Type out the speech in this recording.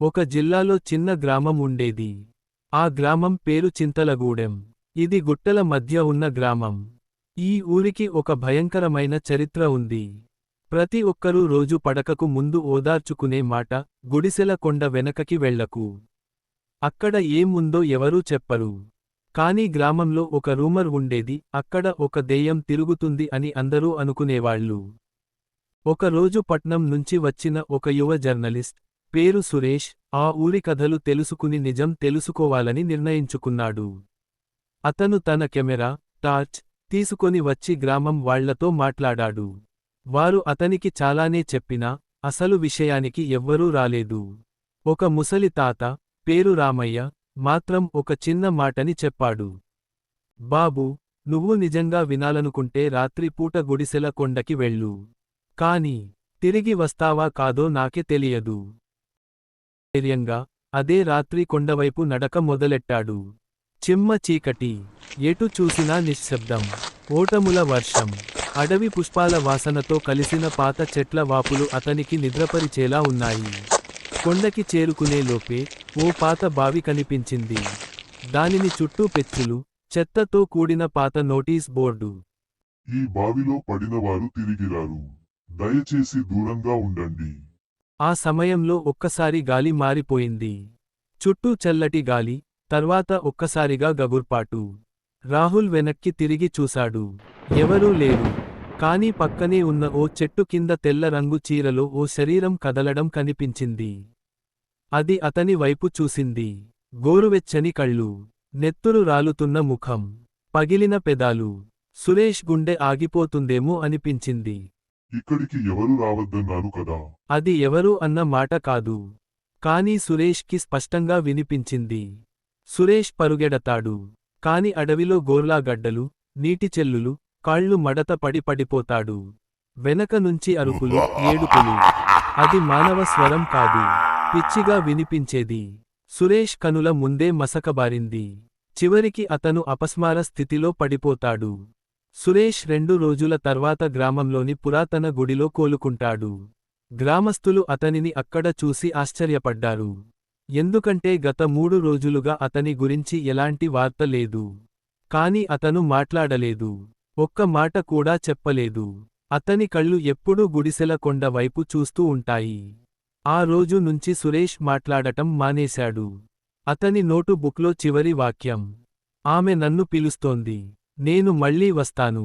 ఒక జిల్లాలో చిన్న గ్రామం ఉండేది. ఆ గ్రామం పేరు చింతలగూడెం. ఇది గుట్టల మధ్య ఉన్న గ్రామం. ఈ ఊరికి ఒక భయంకరమైన చరిత్ర ఉంది. ప్రతి ఒక్కరూ రోజు పడకకు ముందు ఓదార్చుకునే మాట గుడిసెల కొండ వెనకకి వెళ్ళకు అక్కడ ఏముందో ఎవరూ చెప్పరు. కాని గ్రామంలో ఒక రూమర్ ఉండేది అక్కడ ఒక దెయ్యం తిరుగుతుంది అని అందరూ అనుకునేవాళ్ళు. ఒకరోజు పట్నం నుంచి వచ్చిన ఒక యువ జర్నలిస్ట్ పేరు సురేష్ ఆ ఊరి కథలు తెలుసుకుని నిజం తెలుసుకోవాలని నిర్ణయించుకున్నాడు. అతను తన కెమెరా టార్చ్ తీసుకొని వచ్చి గ్రామం వాళ్ళతో మాట్లాడాడు. వారు అతనికి చాలానే చెప్పినా అసలు విషయానికి ఎవ్వరూ రాలేదు. ఒక ముసలి తాత పేరు రామయ్య మాత్రం ఒక చిన్న మాటని చెప్పాడు. బాబూ నువ్వు నిజంగా వినాలనుకుంటే రాత్రిపూట గుడిసెల కొండకి వెళ్ళు. కాని తిరిగి వస్తావా కాదో నాకే తెలియదు. ధైర్యంగా అదే రాత్రి కొండవైపు నడక మొదలెట్టాడు. చిమ్మ చీకటి. ఎటు చూసినా నిశ్శబ్దం. ఓటముల వర్షం. అడవి పుష్పాల వాసనతో కలిసిన పాత చెట్ల వాపులు అతనికి నిద్రపరిచేలా ఉన్నాయి. కొండకి చేరుకునే లోపే ఓ పాత బావి కనిపించింది. దానిని చుట్టూ పెచ్చులు చెత్తతో కూడిన పాత నోటీస్ బోర్డు. ఈ బావిలో పడినవారు తిరిగిరారు. దయచేసి దూరంగా ఉండండి. ఆ సమయంలో ఒక్కసారి గాలి మారిపోయింది. చుట్టూ చల్లటి గాలి తర్వాత ఒక్కసారిగా గగుర్పాటు. రాహుల్ వెనక్కి తిరిగి చూశాడు. ఎవరూ లేరు. కాని పక్కనే ఉన్న ఓ చెట్టు కింద తెల్ల రంగు చీరలో ఓ శరీరం కదలడం కనిపించింది. అది అతని వైపు చూసింది. గోరువెచ్చని కళ్ళు నెత్తురు రాలుతున్న ముఖం పగిలిన పెదాలు. సురేష్ గుండె ఆగిపోతుందేమో అనిపించింది. ఇక్కడికి ఎవరు రావద్దన్నారు కదా. అది ఎవరు అన్న మాట కాదు. కాని సురేష్కి స్పష్టంగా వినిపించింది. సురేష్ పరుగెడతాడు. కాని అడవిలో గోర్లాగడ్డలు నీటి చెల్లులు కాళ్ళు మడత పడి పడిపోతాడు. వెనక నుంచి అరుపులు ఏడుపులు. అది మానవ స్వరం కాదు. పిచ్చిగా వినిపించేది. సురేష్ కనుల ముందే మసకబారింది. చివరికి అతను అపస్మార స్థితిలో పడిపోతాడు. సురేష్ రెండు రోజుల తర్వాత గ్రామంలోని పురాతన గుడిలో కోలుకుంటాడు. గ్రామస్తులు అతనిని అక్కడ చూసి ఆశ్చర్యపడ్డారు. ఎందుకంటే గత మూడు రోజులుగా అతని గురించి ఎలాంటి వార్త లేదు. కాని అతను మాట్లాడలేదు. ఒక్క మాట కూడా చెప్పలేదు. అతని కళ్ళు ఎప్పుడూ గుడిసెల కొండ వైపు చూస్తూ ఉంటాయి. ఆ రోజు నుంచి సురేష్ మాట్లాడటం మానేశాడు. అతని నోటు బుక్లో చివరి వాక్యం. ఆమె నన్ను పిలుస్తోంది. నేను మళ్ళీ వస్తాను.